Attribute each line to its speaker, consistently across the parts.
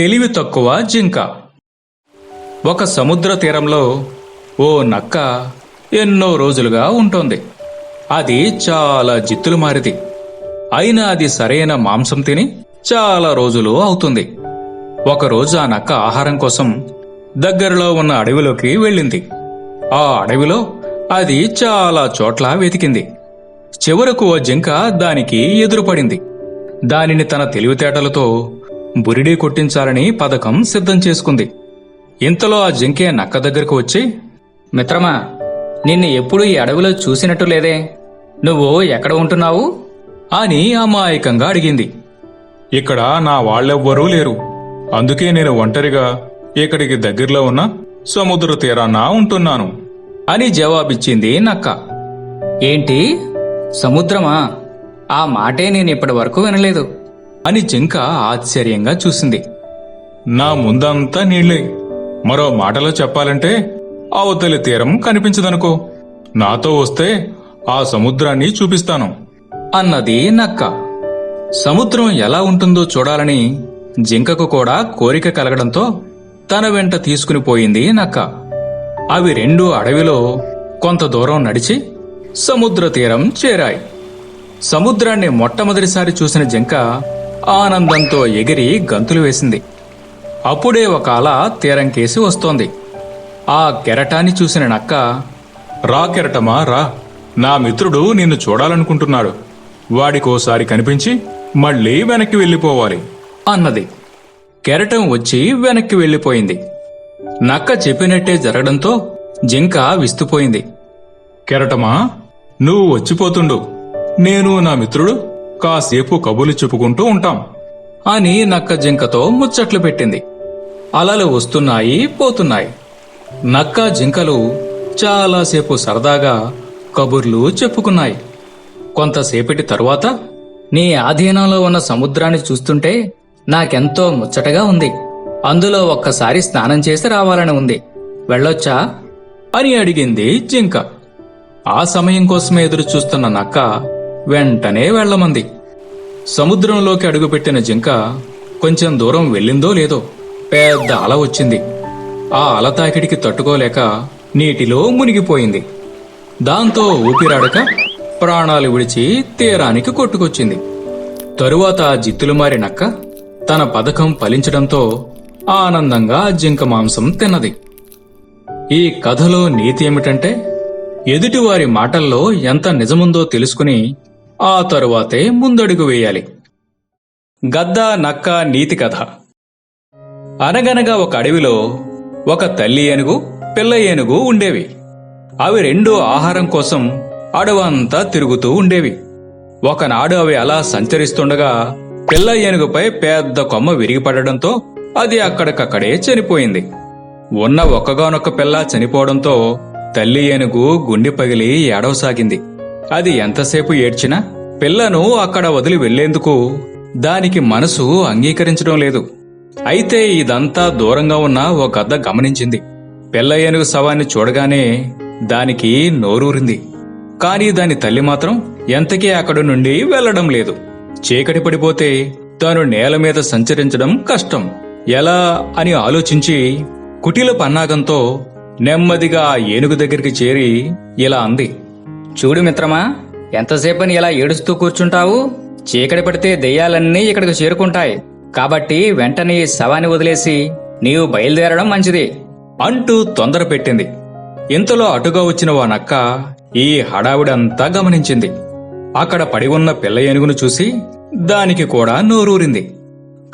Speaker 1: తెలివి తక్కువ జింక. ఒక సముద్ర తీరంలో ఓ నక్క ఎన్నో రోజులుగా ఉంటోంది. అది చాలా జిత్తులు మారిది. అయినా అది సరైన మాంసం తిని చాలా రోజులు అవుతుంది. ఒకరోజు ఆ నక్క ఆహారం కోసం దగ్గరలో ఉన్న అడవిలోకి వెళ్ళింది. ఆ అడవిలో అది చాలా చోట్ల వెతికింది. చివరకు ఓ జింక దానికి ఎదురుపడింది. దానిని తన తెలివితేటలతో బురిడీ కొట్టించాలని పథకం సిద్ధం చేసుకుంది. ఇంతలో ఆ జింకే నక్క దగ్గరకు వచ్చి
Speaker 2: మిత్రమా నిన్ను ఎప్పుడూ ఈ అడవిలో చూసినట్టు లేదే. నువ్వు ఎక్కడ ఉంటున్నావు?
Speaker 1: అని అమాయకంగా అడిగింది. ఇక్కడ నా వాళ్ళెవ్వరూ లేరు. అందుకే నేను ఒంటరిగా ఇక్కడికి దగ్గరలో ఉన్న సముద్ర తీరాన ఉంటున్నాను. అని జవాబిచ్చింది నక్క.
Speaker 2: ఏంటి? సముద్రమా? ఆ మాటే నేను ఇప్పటి వరకు వినలేదు.
Speaker 1: అని జింక ఆశ్చర్యంగా చూసింది. నా ముందంతా నీళ్ళే. మరో మాటలో చెప్పాలంటే అవతలి తీరం కనిపించదనుకో. నాతో వస్తే ఆ సముద్రాన్ని చూపిస్తాను అన్నది నక్క. సముద్రం ఎలా ఉంటుందో చూడాలని జింకకు కూడా కోరిక కలగడంతో తన వెంట తీసుకుని పోయింది నక్క. అవి రెండు అడవిలో కొంత దూరం నడిచి సముద్ర తీరం చేరాయి. సముద్రాన్ని మొట్టమొదటిసారి చూసిన జింక ఆనందంతో ఎగిరి గంతులు వేసింది. అప్పుడే ఒక అల తీరం కేసి వస్తోంది. ఆ కెరటాన్ని చూసిన నక్క రా కెరటమా రా. నా మిత్రుడు నిన్ను చూడాలనుకుంటున్నాడు. వాడికోసారి కనిపించి మళ్ళీ వెనక్కి వెళ్ళిపోవాలి అన్నది. కెరటం వచ్చి వెనక్కి వెళ్ళిపోయింది. నక్క చెప్పినట్టే జరగడంతో జింక విస్తుపోయింది. కెరటమా నువ్వు వచ్చిపోతుండు. నేను నా మిత్రుడు. కాసేపు కబుర్లు చెప్పుకుంటూ ఉంటాం. అని నక్క జింకతో ముచ్చట్లు పెట్టింది. అలలు వస్తున్నాయి పోతున్నాయి. నక్క జింకలు చాలాసేపు సరదాగా కబుర్లు చెప్పుకున్నాయి. కొంతసేపటి తరువాత
Speaker 2: నీ ఆధీనంలో ఉన్న సముద్రాన్ని చూస్తుంటే నాకెంతో ముచ్చటగా ఉంది. అందులో ఒక్కసారి స్నానం చేసి రావాలని ఉంది. వెళ్ళొచ్చా?
Speaker 1: అని అడిగింది జింక. ఆ సమయం కోసమే ఎదురు చూస్తున్న నక్క వెంటనే వెళ్ళమంది. సముద్రంలోకి అడుగుపెట్టిన జింక కొంచెం దూరం వెళ్ళిందో లేదో పెద్ద అల వచ్చింది. ఆ అల తాకిడికి తట్టుకోలేక నీటిలో మునిగిపోయింది. దాంతో ఊపిరాడక ప్రాణాలు విడిచి తీరానికి కొట్టుకొచ్చింది. తరువాత జిత్తులు మారినక్క తన పథకం ఫలించడంతో ఆనందంగా జింక మాంసం తిన్నది. ఈ కథలో నీతి ఏమిటంటే ఎదుటివారి మాటల్లో ఎంత నిజముందో తెలుసుకుని ఆ తరువాతే ముందడుగు వేయాలి. గద్ద నక్క నీతి కథ. అనగనగా ఒక అడవిలో ఒక తల్లి ఏనుగు పిల్ల ఏనుగు ఉండేవి. అవి రెండు ఆహారం కోసం అడవంతా తిరుగుతూ ఉండేవి. ఒకనాడు అవి అలా సంచరిస్తుండగా పిల్ల ఏనుగుపై పెద్ద కొమ్మ విరిగిపడడంతో అది అక్కడికక్కడే చనిపోయింది. ఉన్న ఒక్కగానొక్క పిల్ల చనిపోవడంతో తల్లి ఏనుగు గుండె పగిలి ఏడవసాగింది. అది ఎంతసేపు ఏడ్చినా పిల్లను అక్కడ వదిలి వెళ్ళేందుకు దానికి మనసు అంగీకరించడం లేదు. అయితే ఇదంతా దూరంగా ఉన్న ఓ గద్ద గమనించింది. పిల్ల ఏనుగు శవాన్ని చూడగానే దానికి నోరూరింది. కాని దాని తల్లి మాత్రం ఎంతకీ అక్కడి నుండి వెళ్ళడం లేదు. చీకటి పడిపోతే తాను నేల మీద సంచరించడం కష్టం. ఎలా అని ఆలోచించి కుటిల పన్నాగంతో నెమ్మదిగా ఆ ఏనుగు దగ్గరికి చేరి ఇలా అంది.
Speaker 2: చూడు మిత్రమా ఎంతసేపని ఇలా ఏడుస్తూ కూర్చుంటావు? చీకటి పడితే దెయ్యాలన్నీ ఇక్కడికి చేరుకుంటాయి. కాబట్టి వెంటనే శవాన్ని వదిలేసి నీవు బయలుదేరడం మంచిది.
Speaker 1: అంటూ తొందర పెట్టింది. ఇంతలో అటుగా వచ్చిన ఓ నక్క ఈ హడావిడంతా గమనించింది. అక్కడ పడి ఉన్న పిల్ల ఏనుగును చూసి దానికి కూడా నోరూరింది.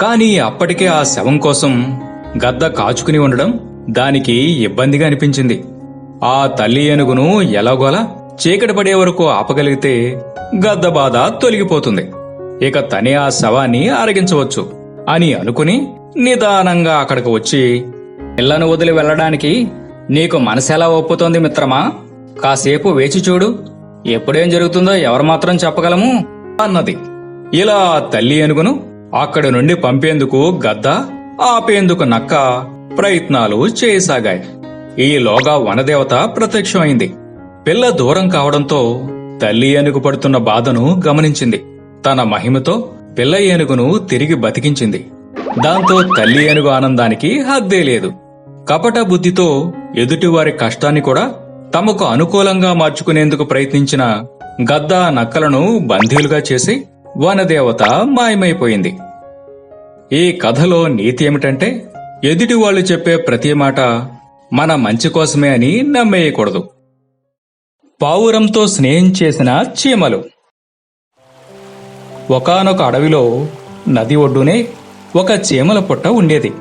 Speaker 1: కాని అప్పటికే ఆ శవం కోసం గద్ద కాచుకుని ఉండడం దానికి ఇబ్బందిగా అనిపించింది. ఆ తల్లి ఏనుగును ఎలాగోలా చీకటి పడే వరకు ఆపగలిగితే గద్ద బాధ తొలగిపోతుంది. ఇక తనే ఆ శవాన్ని ఆరగించవచ్చు అని అనుకుని నిదానంగా అక్కడికి వచ్చి
Speaker 2: ఇళ్ళను వదిలి వెళ్ళడానికి నీకు మనసెలా ఒప్పుతోంది మిత్రమా? కాసేపు వేచి చూడు. ఎప్పుడేం జరుగుతుందో ఎవరు మాత్రం చెప్పగలము?
Speaker 1: అన్నది. ఇలా తల్లి అనుగును అక్కడి నుండి పంపేందుకు గద్ద ఆపేందుకు నక్క ప్రయత్నాలు చేయసాగాయి. ఈలోగా వనదేవత ప్రత్యక్షమైంది. పిల్ల దూరం కావడంతో తల్లి ఏనుగు పడుతున్న బాధను గమనించింది. తన మహిమతో పిల్ల ఏనుగును తిరిగి బతికించింది. దాంతో తల్లి ఏనుగు ఆనందానికి హద్దే లేదు. కపట బుద్ధితో ఎదుటివారి కష్టాన్ని కూడా తమకు అనుకూలంగా మార్చుకునేందుకు ప్రయత్నించిన గద్ద నక్కలను బందీలుగా చేసి వనదేవత మాయమైపోయింది. ఈ కథలో నీతి ఏమిటంటే ఎదుటి వాళ్ళు చెప్పే ప్రతి మాట మన మంచి కోసమే అని నమ్మేయకూడదు. పావురంతో స్నేహం చేసిన చీమలు. ఒకానొక అడవిలో నది ఒడ్డునే ఒక చీమల పుట్ట ఉండేది.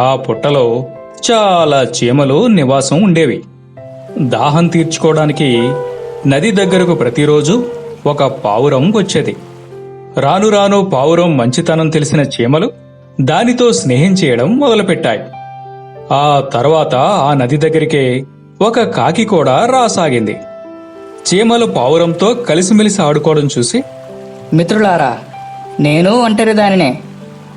Speaker 1: ఆ పుట్టలో చాలా చీమలు నివాసం ఉండేవి. దాహం తీర్చుకోవడానికి నది దగ్గరకు ప్రతిరోజు ఒక పావురం వచ్చేది. రాను రాను పావురం మంచితనం తెలిసిన చీమలు దానితో స్నేహం చేయడం మొదలుపెట్టాయి. ఆ తర్వాత ఆ నది దగ్గరికే ఒక కాకి కూడా రాసాగింది. చీమలు పావురంతో కలిసిమెలిసి ఆడుకోవడం చూసి
Speaker 2: మిత్రులారా నేను ఒంటరి దానినే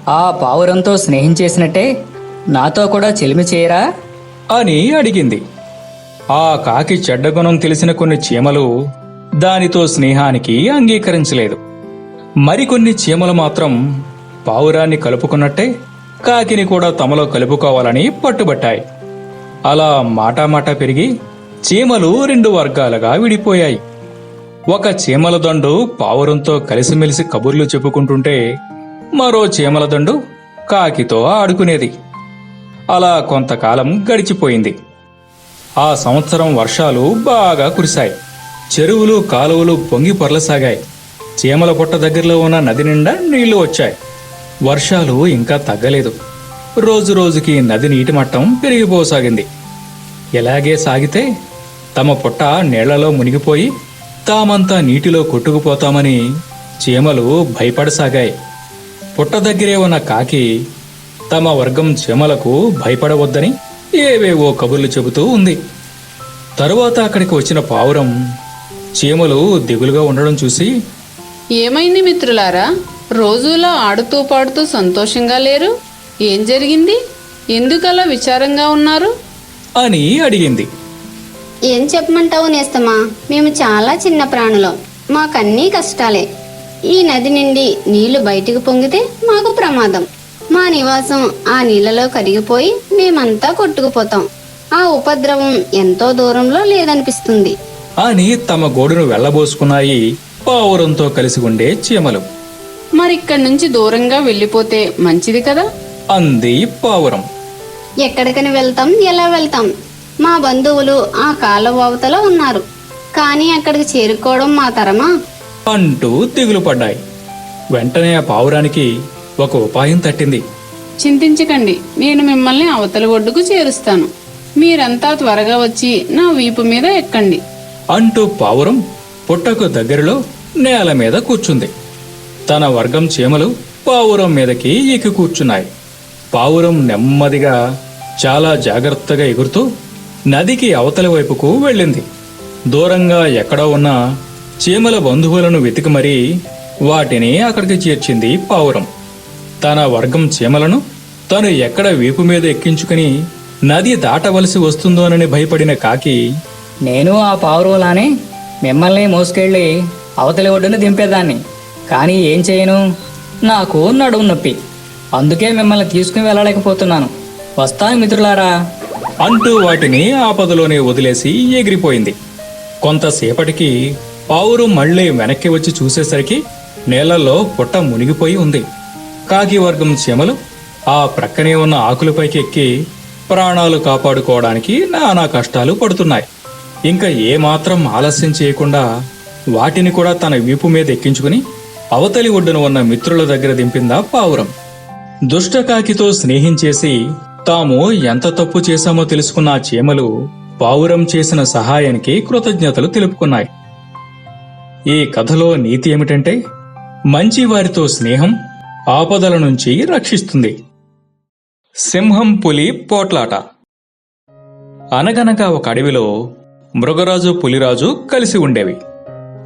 Speaker 2: ఆ పావురంతో స్నేహం చేసినట్టే నాతో కూడా చెలిమి చేయరా?
Speaker 1: అని అడిగింది. ఆ కాకి చెడ్డగుణం తెలిసిన కొన్ని చీమలు దానితో స్నేహానికి అంగీకరించలేదు. మరికొన్ని చీమలు మాత్రం పావురాన్ని కలుపుకున్నట్టే కాకిని కూడా తమలో కలుపుకోవాలని పట్టుబట్టాయి. అలా మాటామాట పెరిగి చీమలు రెండు వర్గాలుగా విడిపోయాయి. ఒక చీమల దండు పావురంతో కలిసిమెలిసి కబుర్లు చెప్పుకుంటుంటే మరో చీమల దండు కాకితో ఆడుకునేది. అలా కొంతకాలం గడిచిపోయింది. ఆ సంవత్సరం వర్షాలు బాగా కురిశాయి. చెరువులు కాలువలు పొంగి పొరలసాగాయి. చీమల పుట్ట దగ్గరలో ఉన్న నది నిండా నీళ్ళు వచ్చాయి. వర్షాలు ఇంకా తగ్గలేదు. రోజు రోజుకి నది నీటి మట్టం పెరిగిపోసాగింది. ఇలాగే సాగితే తమ పుట్ట నీళ్ళలో మునిగిపోయి తామంతా నీటిలో కొట్టుకుపోతామని చీమలు భయపడసాగాయి. పుట్ట దగ్గరే ఉన్న కాకి తమ వర్గం చీమలకు భయపడవద్దని ఏవేవో కబుర్లు చెబుతూ ఉంది. తరువాత అక్కడికి వచ్చిన పావురం చీమలు దిగులుగా ఉండడం చూసి
Speaker 3: ఏమైంది మిత్రులారా? రోజులా ఆడుతూ పాడుతూ సంతోషంగా లేరు? ఏం జరిగింది? ఎందుకలా విచారంగా ఉన్నారు?
Speaker 1: అని అడిగింది.
Speaker 4: ఏం చెప్పమంటావు నేస్తమా? మేము చాలా చిన్న ప్రాణులం. మాకన్నీ కష్టాలే. ఈ నది నుండి నీళ్ళు బయటికి పొంగితే మాకు ప్రమాదం. మా నివాసం ఆ నీళ్ళలో కరిగిపోయి మేమంతా కొట్టుకుపోతాం. ఆ ఉపద్రవం ఎంతో దూరంలో లేదనిపిస్తుంది.
Speaker 1: అని తమ గోడును వెళ్ళబోసుకున్నాయి పావురంతో కలిసి ఉండే చీమలు.
Speaker 3: మరిక్కడి నుంచి దూరంగా వెళ్ళిపోతే మంచిది కదా?
Speaker 1: అంది పావురం.
Speaker 4: ఎక్కడికని వెళ్తాం? ఎలా వెళ్తాం? మా బంధువులు ఆ కాలువ అవతల ఉన్నారు. కానీ అక్కడికి చేరుకోవడం మా తరమా?
Speaker 1: అంటూ దిగులు పడ్డాయి. వెంటనే ఆ పావురానికి ఒక ఉపాయం తట్టింది.
Speaker 3: చింతించకండి. నేను మిమ్మల్ని అవతల ఒడ్డుకు చేరుస్తాను. మీరంతా త్వరగా వచ్చి నా వీపు మీద ఎక్కండి.
Speaker 1: అంటూ పావురం పుట్టకు దగ్గరలో నేల మీద కూర్చుంది. తన వర్గం చీమలు పావురం మీదకి ఎక్కి కూర్చున్నాయి. పావురం నెమ్మదిగా చాలా జాగ్రత్తగా ఎగురుతూ నదికి అవతలి వైపుకు వెళ్ళింది. దూరంగా ఎక్కడో ఉన్న చీమల బంధువులను వెతికి మరీ వాటిని అక్కడికి చేర్చింది పావురం. తన వర్గం చీమలను తను ఎక్కడ వీపు మీద ఎక్కించుకుని నది దాటవలసి వస్తుందోనని భయపడిన కాకి
Speaker 2: నేను ఆ పావురులానే మిమ్మల్ని మోసుకెళ్ళి అవతలి ఒడ్డున దింపేదాన్ని. కానీ ఏం చేయను? నాకు నడుము నొప్పి. అందుకే మిమ్మల్ని తీసుకుని వెళ్ళలేకపోతున్నాను. వస్తాను మిత్రులారా.
Speaker 1: అంటూ వాటిని ఆపదలోనే వదిలేసి ఎగిరిపోయింది. కొంతసేపటికి పావురు మళ్ళీ వెనక్కి వచ్చి చూసేసరికి నేలల్లో పుట్ట మునిగిపోయి ఉంది. కాకి వర్గం ఆ ప్రక్కనే ఉన్న ఆకులపైకి ఎక్కి ప్రాణాలు కాపాడుకోవడానికి నానా కష్టాలు పడుతున్నాయి. ఇంకా ఏమాత్రం ఆలస్యం చేయకుండా వాటిని కూడా తన వీపు మీద ఎక్కించుకుని అవతలి ఒడ్డున ఉన్న మిత్రుల దగ్గర దింపిందా పావురం. దుష్టకాకితో స్నేహం చేసి తాము ఎంత తప్పు చేశామో తెలుసుకున్న చీమలు పావురం చేసిన సహాయానికి కృతజ్ఞతలు తెలుపుకున్నాయి. ఈ కథలో నీతి ఏమిటంటే మంచి వారితో స్నేహం ఆపదల నుంచి రక్షిస్తుంది. సింహం పులి పోట్లాట. అనగనగా ఒక అడవిలో మృగరాజు పులిరాజు కలిసి ఉండేవి.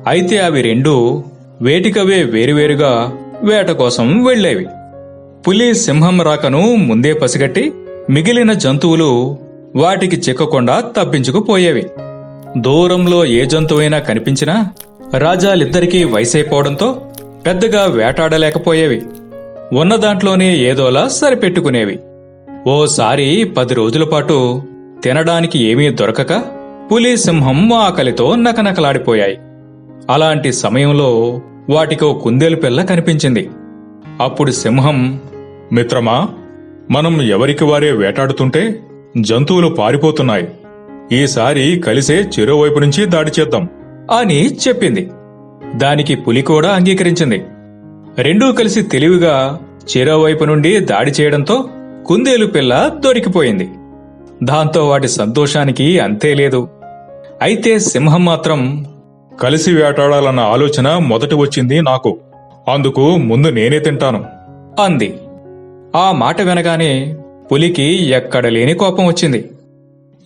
Speaker 1: అయితే అవి రెండూ వేటికవే వేరువేరుగా వేట కోసం వెళ్ళేవి. పులి సింహం రాకను ముందే పసిగట్టి మిగిలిన జంతువులు వాటికి చిక్కకుండా తప్పించుకుపోయేవి. దూరంలో ఏ జంతువైనా కనిపించినా రాజాలిద్దరికీ వయసైపోవడంతో పెద్దగా వేటాడలేకపోయేవి. ఉన్న దాంట్లోనే ఏదోలా సరిపెట్టుకునేవి. ఓసారి పది రోజుల పాటు తినడానికి ఏమీ దొరకక పులి సింహం ఆకలితో నకనకలాడిపోయాయి. అలాంటి సమయంలో వాటికో కుందేలు పిల్ల కనిపించింది. అప్పుడు సింహం
Speaker 5: మిత్రమా మనం ఎవరికి వారే వేటాడుతుంటే జంతువులు పారిపోతున్నాయి. ఈసారి కలిసే చెరోవైపు నుంచి దాడి చేద్దాం
Speaker 1: అని చెప్పింది. దానికి పులి కూడా అంగీకరించింది. రెండూ కలిసి తెలివిగా చెరోవైపు నుండి దాడి చేయడంతో కుందేలు పిల్ల దొరికిపోయింది. దాంతో వాటి సంతోషానికి అంతే లేదు. అయితే సింహం మాత్రం
Speaker 5: కలిసి వేటాడాలన్న ఆలోచన మొదట వచ్చింది నాకు. అందుకు ముందు నేనే తింటాను
Speaker 1: అంది. ఆ మాట వినగానే పులికి ఎక్కడ లేని కోపం వచ్చింది.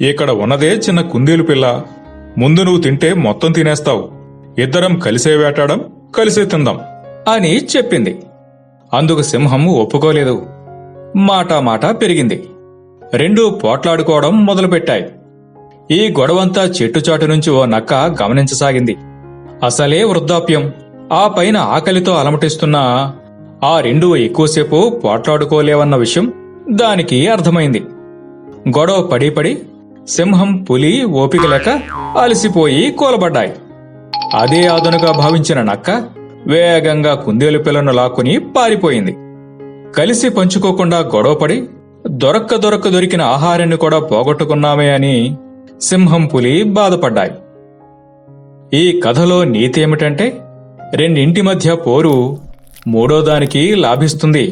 Speaker 5: ఇక్కడ ఉన్నదే చిన్న కుందేలు పిల్ల. ముందు నువ్వు తింటే మొత్తం తినేస్తావు. ఇద్దరం కలిసే వేటాడం కలిసే తిందాం.
Speaker 1: అని చెప్పింది. అందుకు సింహం ఒప్పుకోలేదు. మాటా మాట పెరిగింది. రెండూ పోట్లాడుకోవడం మొదలుపెట్టాయి. ఈ గొడవంతా చెట్టుచాటు నుంచి ఓ నక్క గమనించసాగింది. అసలే వృద్ధాప్యం. ఆ పైన ఆకలితో అలమటిస్తున్న ఆ రెండూ ఎక్కువసేపు పోట్లాడుకోలేవన్న విషయం దానికి అర్థమైంది. గొడవ పడి పడి సింహం పులి ఓపిక లేక అలసిపోయి కూలబడ్డాయి. అదే అదనుగా భావించిన నక్క వేగంగా కుందేలు పిల్లను లాక్కుని పారిపోయింది. కలిసి పంచుకోకుండా గొడవపడి దొరక్క దొరక్క దొరికిన ఆహారాన్ని కూడా పోగొట్టుకున్నామే అని సింహం పులి బాధపడ్డాయి. ఈ కథలో నీతి ఏమిటంటే రెండింటి మధ్య పోరు మూడో దానికి లాభిస్తుంది.